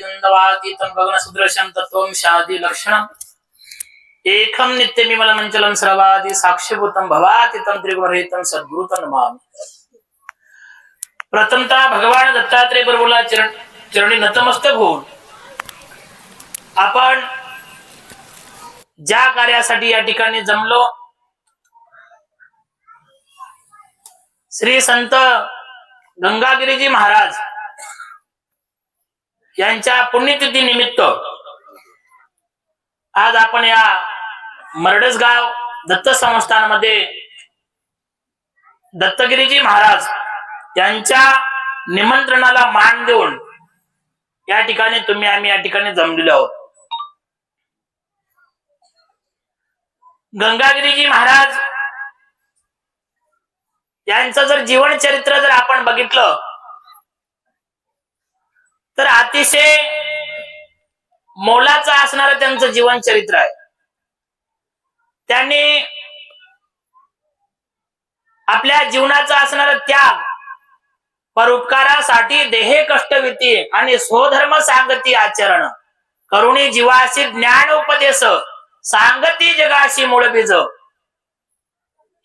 नंदवातीतं गगनसदृशं तत्त्वं शादी लक्षणम् एकं नित्यमिमलमञ्चलं सर्वादि साक्षीभूतम भवातीतम त्रिगुणरहितं सद्गुरुतं नमामि। प्रथमतः भगवान दत्तात्रय प्रभूला चरण चरणी नतमस्तक होऊन आपण ज्या कार्यासाठी या ठिकाणी जमलो श्री संत गंगागिरीजी महाराज यांच्या पुण्यतिथी निमित्त आज आपण या मरडसगाव दत्त संस्थानामध्ये दत्तगिरीजी महाराज यांच्या निमंत्रणाला मान देऊन या ठिकाणी तुम्ही आम्ही या ठिकाणी जमलेलो आहोत. गंगागिरीजी महाराज यांचं जर जीवन चरित्र जर आपण बघितलं तर अतिशय मोलाचं असणारं त्यांचं जीवन चरित्र आहे. त्यांनी आपल्या जीवनाचा असणारा त्याग परोपकारासाठी देहे कष्टविती आणि स्वधर्म सांगती आचरण. करुणी जीवाशी ज्ञान उपदेश सांगती जगाशी मूळ बीज.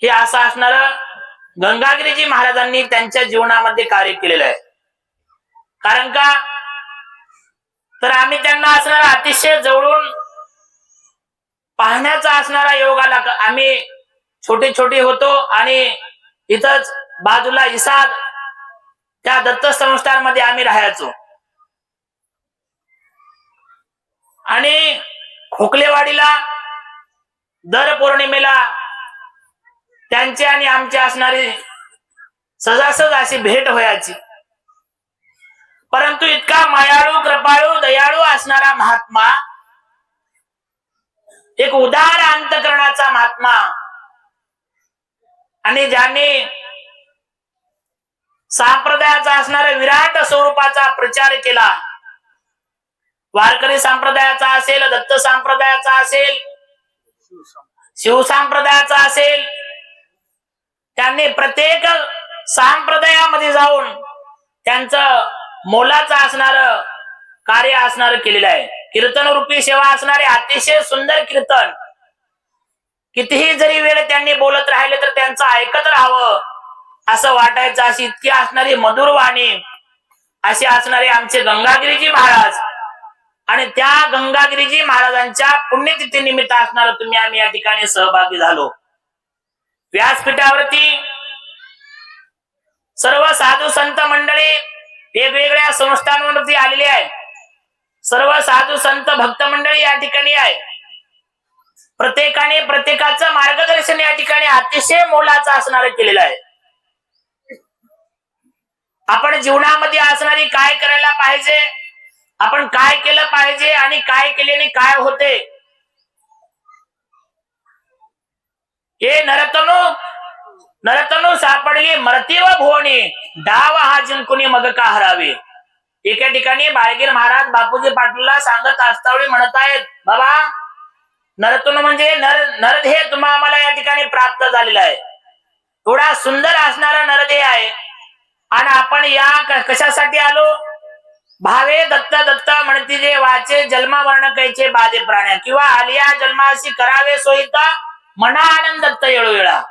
हे असं असणार गंगागिरीजी महाराजांनी त्यांच्या जीवनामध्ये कार्य केलेलं आहे. कारण का? तर आम्ही त्यांना असणारा अतिशय जवळून पाहण्याचा असणारा योग आला. आम्ही छोटे छोटे होतो आणि इथंच बाजूला इसाद त्या दत्त संस्थांमध्ये आम्ही राहायचो. आणि खोकलेवाडीला दर पौर्णिमेला त्यांची आणि आमची असणारी सजासज अशी भेट व्हायची. परंतु इतका मायाळू कृपाळू दयाळू असणारा महात्मा एक उदार अंतकरणाचा महात्मा आणि ज्याने संप्रदायाचा असणारा विराट स्वरूपाचा प्रचार केला वारकरी संप्रदायाचा असेल दत्त संप्रदायाचा असेल शिवसंप्रदायाचा असेल त्यांनी प्रत्येक संप्रदायामध्ये जाऊन त्यांचं मोलाचं असणार कार्य असणार केलेलं आहे. कीर्तन रूपी सेवा असणारे अतिशय सुंदर कीर्तन. कितीही जरी वेळ त्यांनी बोलत राहिले तर त्यांचं ऐकत राहावं. असं वाटायचं अशी इतकी असणारी मधुर वाणी असे असणारे आमचे गंगागिरीजी महाराज. आणि त्या गंगागिरीजी महाराजांच्या पुण्यतिथी निमित्त असणार तुम्ही आम्ही या ठिकाणी सहभागी झालो. व्यासपीठावरती सर्व साधू संत मंडळी वेगवेगळ्या संस्थांवरती आलेले आहे. सर्व साधू संत भक्त मंडळी या ठिकाणी आहे. प्रत्येकाने प्रत्येकाचं मार्गदर्शन या ठिकाणी अतिशय मोलाचं असणार केलेलं आहे. आपण जीवनामध्ये असणारी काय करायला पाहिजे आपण काय केलं पाहिजे आणि काय केल्याने काय होते? हे नरतनु नरतनु सापडली मरती व भुवनी डाव हा जिंकुनी मग का हरावे? एका ठिकाणी बाळगीर महाराज बापूजी पाटीलला सांगत असतावेळी म्हणत आहेत बाबा नरतून म्हणजे नर नरदेह तुम्हा आम्हाला या ठिकाणी प्राप्त झालेला आहे. थोडा सुंदर असणारा नरदेह आहे. आणि आपण या कशासाठी आलो? भावे दत्त दत्त म्हणती जे वाचे जन्मा वर्ण कैचे बाधे प्राण्या. किंवा आलिया जन्माशी करावे सोयिता मना आनंद दत्त येळोवेळा.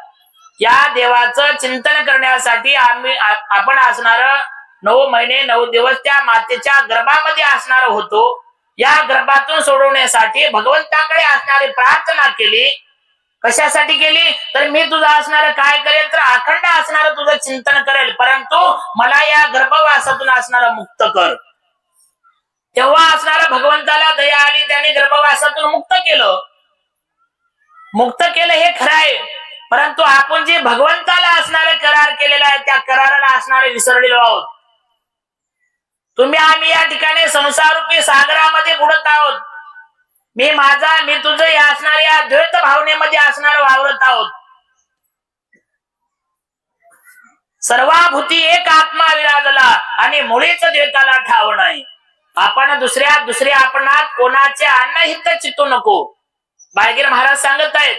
या देवाचं चिंतन करण्यासाठी आम्ही आपण असणार नऊ महिने नऊ दिवस त्या मातेच्या गर्भामध्ये असणार होतो. या गर्भातून सोडवण्यासाठी भगवंताकडे असणारी प्रार्थना केली. कशासाठी केली? तर मी तुझं असणार काय करेल? तर अखंड असणार तुझं चिंतन करेल. परंतु मला या गर्भवासातून असणार मुक्त कर. तेव्हा असणार भगवंताला दया आली त्याने गर्भवासातून मुक्त केलं. मुक्त केलं हे खरं आहे. परंतु आपण जे भगवंताला असणारे करार केलेला आहे त्या कराराला असणारे विसरलेलो आहोत. तुम्ही आम्ही या ठिकाणी संसारूपी सागरामध्ये बुडत आहोत. मी माझा मी तुझं या असणाऱ्या या द्वैत भावनेमध्ये असणार वावरत आहोत. सर्वाभूती एक आत्मा विराजला आणि मुळीच द्वैताला ठाव नाही. आपण दुसऱ्या दुसऱ्या आपणात कोणाचे अन्नहित चितू नको. बाळगीर महाराज सांगत आहेत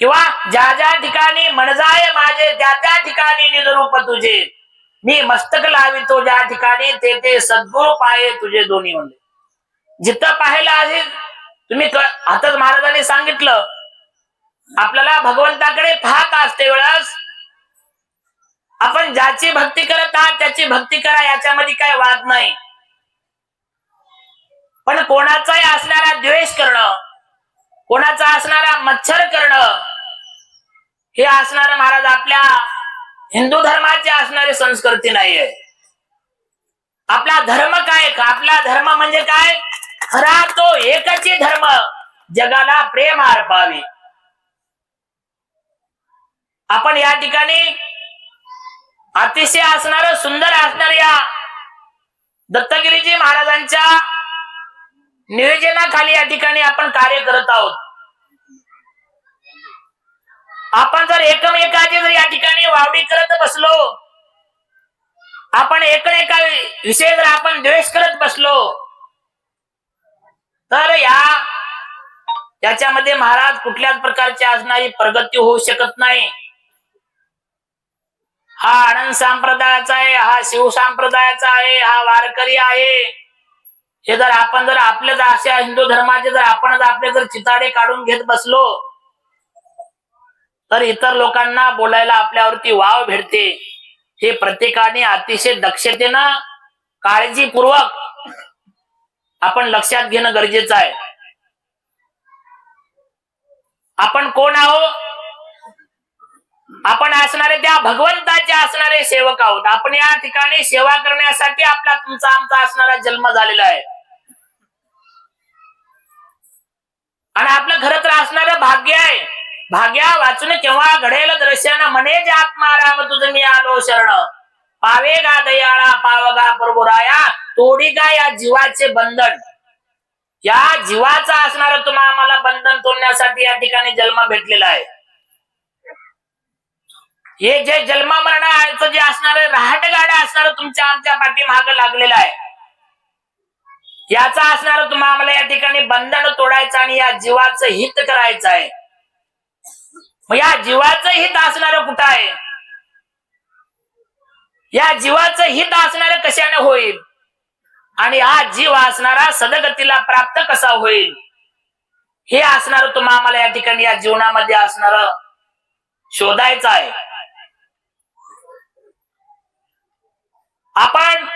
किंवा ज्या ज्या ठिकाणी म्हणजाय माझे त्या त्या ठिकाणी निजरूप तुझे. मी मस्तक लावितो ज्या ठिकाणी ते ते सद्गुरु पाये तुझे दोन्ही म्हणले. जिथं पाहायला आहे तुम्ही आताच महाराजांनी सांगितलं आपल्याला भगवंताकडे पाहत असते वेळेस. आपण ज्याची भक्ती करत आहात त्याची भक्ती करा याच्यामध्ये काय वाद नाही. पण कोणाचाही असणारा द्वेष करणं कोणाचा असणारा मच्छर करणं हे असणारं महाराज आपल्या हिंदू धर्माची असणारी संस्कृती नाहीये. आपला धर्म काय? आपला धर्म म्हणजे काय? खरा तो एकची धर्म. जगाला प्रेम अर्पावी. आपण या ठिकाणी अतिशय असणार सुंदर असणार या दत्तगिरीजी महाराजांच्या नियोजनाखाली या ठिकाणी आपण कार्य करत आहोत. आपण जर एकमेकाची जर या ठिकाणी वावडी करत बसलो आपण एकमेका विषय जर आपण द्वेष करत बसलो तर या याच्यामध्ये महाराज कुठल्याच प्रकारची असणारी प्रगती होऊ शकत नाही. हा आनंद संप्रदायाचा आहे हा शिव संप्रदायाचा आहे हा वारकरी आहे. हे जर आपण जर आपल्या जर अशा हिंदू धर्माचे जर आपण जर आपले जर चिताडे काढून घेत बसलो तर इतर लोकांना बोलायला आपल्यावरती वाव भेटते. हे प्रत्येकाने अतिशय दक्षतेनं काळजीपूर्वक आपण लक्षात घेणं गरजेचं आहे. आपण कोण आहोत आपण असणारे त्या भगवंताचे असणारे सेवक आहोत. आपण या ठिकाणी सेवा करण्यासाठी आपला तुमचा आमचा असणारा जन्म झालेला आहे. आणि आपलं खरं तर असणारं भाग्य आहे. भाग्या वाचून केव्हा घडेल दर्शन? म्हणे जे आत्मा राम तुझ मी आलो शरण. पावे गा दयाळा पावगा प्रभुराया तोडी गा या जीवाचे बंधन. या जीवाचा असणार तुम्हा आम्हाला बंधन तोडण्यासाठी या ठिकाणी जन्म भेटलेला आहे. हे जे जन्म मरणाचं जे असणार राहट गाड्या असणार तुमच्या आमच्या पाठीमाग लागलेलं आहे. याचा असणार तुम्हाला आम्हाला या ठिकाणी बंधन तोडायचं आणि या जीवाचं हित करायचं आहे. मग या जीवाचं हित असणार कुठं आहे? या जीवाचं हित असणार कशाने होईल? आणि हा जीव असणारा सदगतीला प्राप्त कसा होईल? हे असणार तुम्हा आम्हाला या ठिकाणी या जीवनामध्ये असणार शोधायचं आहे. आपण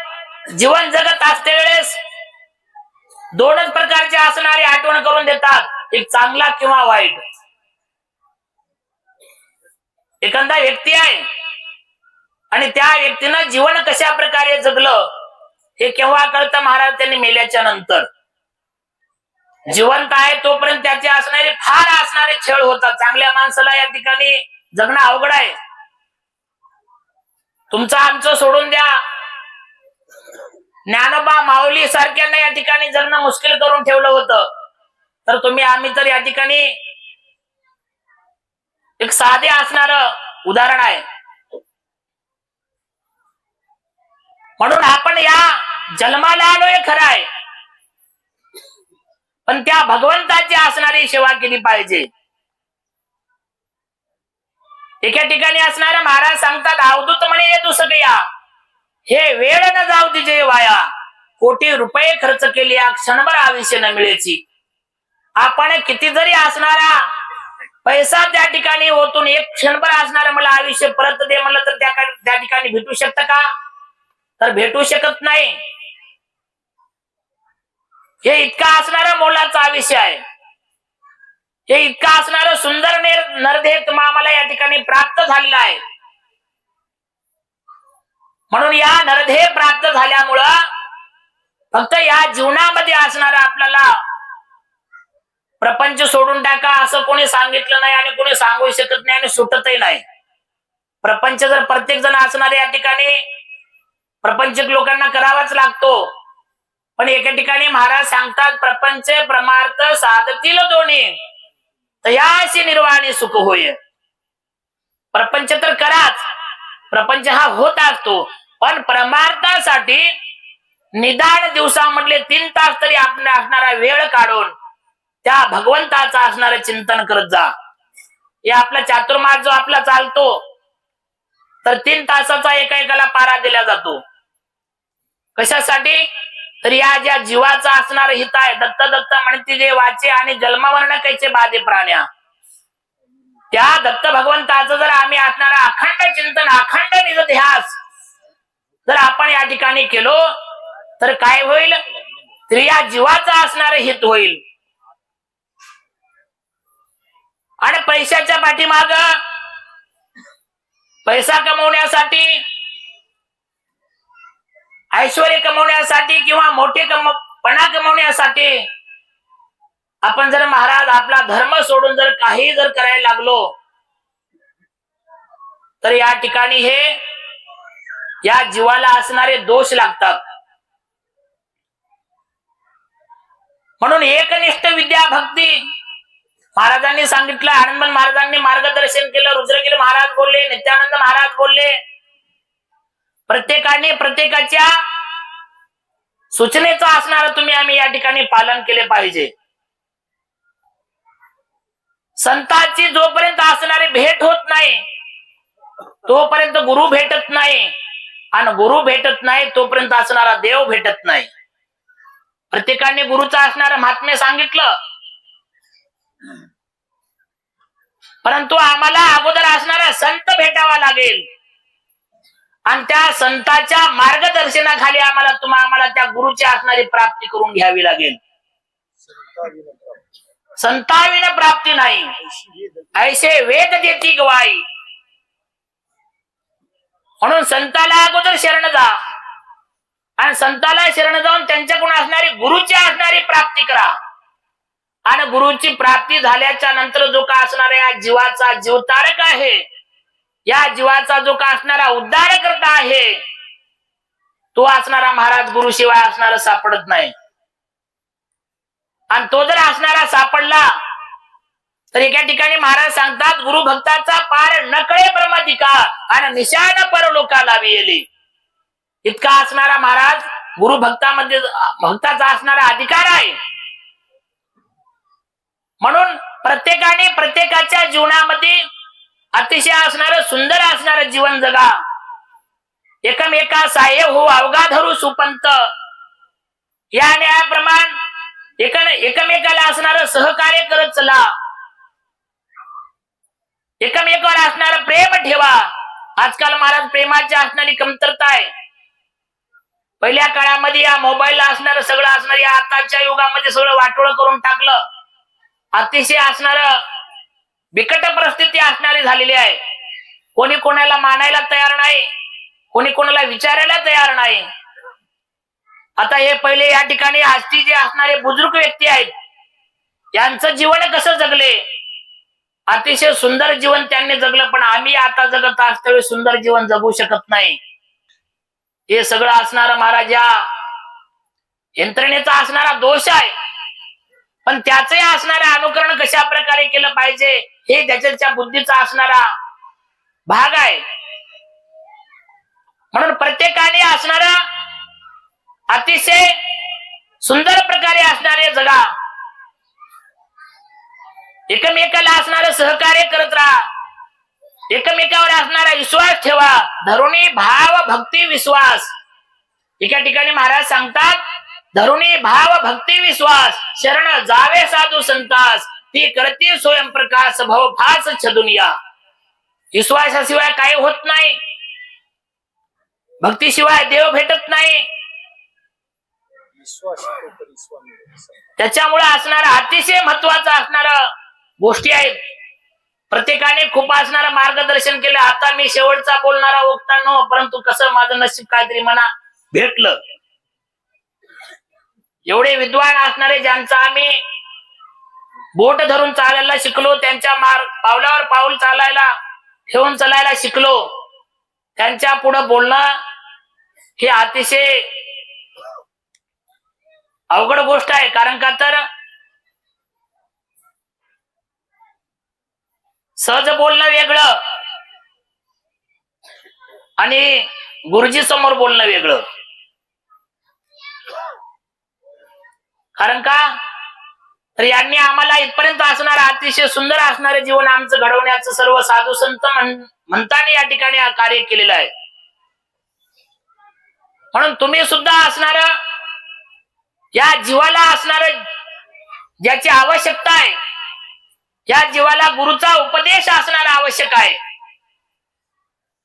जीवन जगत असते वेळेस दोनच प्रकारचे असणारी आठवण करून देतात. एक चांगला किंवा वाईट. एखादा व्यक्ती आहे. आणि त्या व्यक्तीनं जीवन कशा प्रकारे जगलं हे केव्हा कळतं महाराज त्यांनी मेल्याच्या नंतर? जिवंत आहे तोपर्यंत त्याचे असणारे फार असणारे छळ होतात. चांगल्या माणसाला या ठिकाणी जगणं अवघड आहे. तुमचं आमचं सोडून द्या. ज्ञानोबा माऊली सारख्यांना या ठिकाणी जगणं मुश्किल करून ठेवलं होतं. तर तुम्ही आम्ही तर या ठिकाणी एक साधे असणार उदाहरण आहे. म्हणून आपण या जन्माला आलोय खरं आहे पण त्या भगवंताची असणारी सेवा केली पाहिजे. एका ठिकाणी असणारे महाराज सांगतात अवधूत म्हणे ये तू सगळ्या हे वेळ न जाऊ तिचे वाया. कोटी रुपये खर्च केले या क्षणभर आयुष्य न मिळेची. आपण किती जरी असणारा पैसा त्या ठिकाणी ओतून एक क्षणभर असणार मला आयुष्य परत दे म्हणलं तर त्या त्या ठिकाणी भेटू शकतं का? तर भेटू शकत नाही. हे इतका असणार मोलाच आयुष्य आहे. हे इतका असणार सुंदर निर- नरदेह तुम्हा आम्हाला या ठिकाणी प्राप्त झालेला आहे. म्हणून या नरदेह प्राप्त झाल्यामुळं फक्त या जीवनामध्ये असणारा आपल्याला प्रपंच सोडून टाका असं कोणी सांगितलं नाही आणि कोणी सांगू शकत नाही आणि सुटतही नाही. प्रपंच जर प्रत्येक जण असणारे या ठिकाणी प्रपंचक लोकांना करावाच लागतो. पण एका ठिकाणी महाराज सांगतात प्रपंच प्रमार्थ साधतील दोन्ही. तयाशी निर्वाणी सुख होय. प्रपंच तर कराच. प्रपंच हा होत असतो. पण प्रमार्थासाठी निदान दिवसामधले तीन तास तरी आपण असणारा वेळ काढून त्या भगवंताचं असणारं चिंतन करत जा. हे आपला चातुर्मास जो आपला चालतो तर तीन तासाचा एका एकाला पारा दिला जातो. कशासाठी? तर या ज्या जीवाचा असणार हित आहे दत्त दत्त म्हणते जे वाचे आणि जन्मवर्ण कैचे बाधे प्राण्या? त्या दत्त भगवंताचं जर आम्ही असणारा अखंड चिंतन अखंड निजध्यास जर आपण या ठिकाणी केलो तर काय होईल? तर या जीवाचं असणार हित होईल. आणि पैशाच्या पाठीमाग पैसा कमवण्यासाठी ऐश्वर कमवण्यासाठी किंवा मोठे कम पणा कमवण्यासाठी आपण जर महाराज आपला धर्म सोडून जर काही जर करायला लागलो तर या ठिकाणी हे या जीवाला असणारे दोष लागतात. म्हणून एकनिष्ठ विद्या भक्ती महाराजांनी सांगितलं आनंदमन महाराजांनी मार्गदर्शन केलं रुद्रगिरी महाराज बोलले नित्यानंद महाराज बोलले. प्रत्येकाने प्रत्येकाच्या सूचनेचं असणार तुम्ही आम्ही या ठिकाणी पालन केले पाहिजे. संतांची जोपर्यंत असणारी भेट होत नाही तोपर्यंत गुरु भेटत नाही. आणि गुरु भेटत नाही तोपर्यंत असणारा देव भेटत नाही. प्रत्येकाने गुरुचं असणारं महात्म्य सांगितलं. परंतु आम्हाला अगोदर असणारा संत भेटावा लागेल. आणि त्या संताच्या मार्गदर्शनाखाली आम्हाला तुम्हा आम्हाला त्या गुरुची असणारी प्राप्ती करून घ्यावी लागेल. संताविन प्राप्ती नाही. ऐसे वेद देती गवाई. म्हणून संताला अगोदर शरण जा. आणि संताला शरण जाऊन त्यांच्याकडून असणारी गुरुची असणारी प्राप्ती करा. आणि गुरुची प्राप्ती झाल्याच्यानंतर जो का असणारा या जीवाचा जीवतारक आहे या जीवाचा जो का असणारा उद्धार करता आहे तो असणारा महाराज गुरु शिवाय असणारा सापडत नाही. आणि तो जर असणारा सापडला तर एका ठिकाणी महाराज सांगतात गुरु भक्ताचा पार नकळे प्रमादिका आणि निशाण परलोका लावी येली इतका असणारा महाराज गुरु भक्तामध्ये भक्ताचा असणारा अधिकार आहे. म्हणून प्रत्येकाने प्रत्येकाच्या जीवनामध्ये अतिशय असणार सुंदर असणार जीवन जगा. एकमेका साह्य हो अवघा धरू सुपंत. या न्यायाप्रमाण एक एकमेकाला असणार सहकार्य करत चला. एकमेकावर असणार प्रेम ठेवा. आजकाल महाराज प्रेमाची असणारी कमतरता आहे. पहिल्या काळामध्ये या मोबाईलला असणार सगळं असणार या आताच्या युगामध्ये सगळं वाटोळ करून टाकलं. अतिशय असणार बिकट परिस्थिती असणारी झालेली आहे. कोणी कोणाला मानायला तयार नाही कोणी कोणाला विचारायला तयार नाही. आता हे पहिले या ठिकाणी आजची जे असणारे बुजुर्ग व्यक्ती आहेत यांचं जीवन कसं जगले? अतिशय सुंदर जीवन त्यांनी जगलं पण आम्ही आता जगत असतो सुंदर जीवन जगू शकत नाही. हे सगळं असणारा महाराज या यंत्रणेचा असणारा दोष आहे. पण त्याचंही असणारे अनुकरण कशा प्रकारे केलं पाहिजे हे त्याच्या बुद्धीचा असणारा भाग आहे. म्हणून प्रत्येकाने असणारा अतिशय सुंदर प्रकारे असणारे जगा. एकमेकाला असणार सहकार्य करत राहा. एकमेकावर असणारा विश्वास ठेवा. धरुणी भाव भक्ती विश्वास. एका ठिकाणी महाराज सांगतात धरुणी भाव भक्ती विश्वास शरण जावे साधू संतास ती करते स्वयंप्रकाश भाव फास छदुनिया विश्वासाशिवाय काही होत नाही. भक्तीशिवाय देव भेटत नाही. त्याच्यामुळे असणारा अतिशय महत्त्वाचा असणारा गोष्टी आहेत. प्रत्येकाने खूप असणारं मार्गदर्शन केलं. आता मी शेवटचा बोलणारा वक्ता परंतु कसं माझं नशीब काहीतरी म्हणा भेटलं. एवढे विद्वान असणारे ज्यांचा आम्ही बोट धरून चालायला शिकलो त्यांच्या मार पावलावर पाऊल चालायला ठेवून चालायला शिकलो. त्यांच्या पुढं बोलणं हे अतिशय अवघड गोष्ट आहे. कारण का तर सहज बोलणं वेगळं. आणि गुरुजी समोर बोलणं वेगळं. कारण का? तर यांनी आम्हाला इथपर्यंत असणार अतिशय सुंदर असणारे जीवन आमचं घडवण्याचं सर्व साधू संत म्हण- म्हणताना या ठिकाणी कार्य केलेलं आहे. म्हणून तुम्ही सुद्धा असणार या जीवाला असणार ज्याची आवश्यकता आहे या जीवाला गुरुचा उपदेश असणार आवश्यक आहे.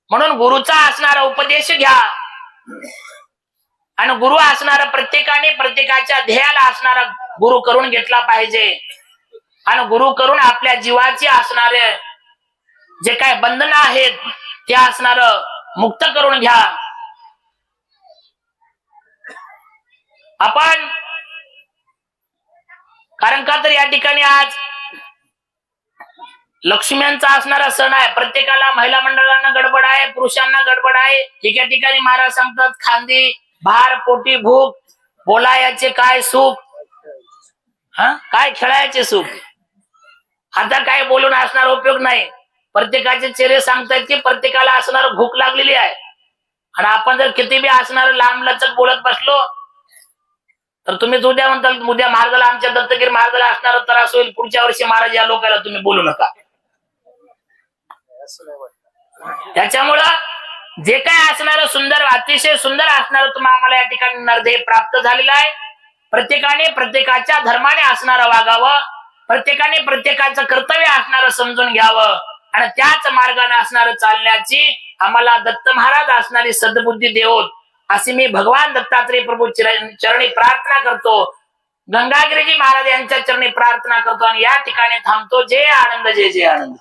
म्हणून गुरुचा असणारा उपदेश घ्या. आणि गुरु असणारा प्रत्येकाने प्रत्येकाच्या ध्येयाला असणारा गुरु करून घेतला पाहिजे. आणि गुरु करून आपल्या जीवाची असणारे जे काय बंधन आहेत ते असणार मुक्त करून घ्या. आपण कारण का तर या ठिकाणी आज लक्ष्म्यांचा असणारा सण आहे. प्रत्येकाला महिला मंडळांना गडबड आहे पुरुषांना गडबड आहे. एका ठिकाणी महाराज सांगतात खांदी भार पोटी भूक बोलायाचे काय सुख? हा? काय खेळायचे सुख? आता काय बोलून असणार उपयोग नाही. प्रत्येकाचे चेहरे सांगतायत की प्रत्येकाला असणार भूक लागलेली आहे. आणि आपण जर किती बी असणार लांब लचक बोलत बसलो तर तुम्ही उद्या म्हणताल उद्या महाराजाला आमच्या दत्तगिरी महाराजाला असणार त्रास होईल. पुढच्या वर्षी महाराज या लोकांना तुम्ही बोलू नका. त्याच्यामुळं जे काय असणार सुंदर अतिशय सुंदर असणार तुम्हाला आम्हाला या ठिकाणी नरदेह प्राप्त झालेला आहे. प्रत्येकाने प्रत्येकाच्या धर्माने असणारं वागावं. प्रत्येकाने प्रत्येकाचं कर्तव्य असणारं समजून घ्यावं. आणि त्याच मार्गाने असणार चालण्याची आम्हाला दत्त महाराज असणारी सद्बुद्धी देवत अशी मी भगवान दत्तात्रय प्रभू चरणी प्रार्थना करतो. गंगागिरीजी महाराज यांच्या चरणी प्रार्थना करतो आणि या ठिकाणी थांबतो. जय आनंद जय जय आनंद.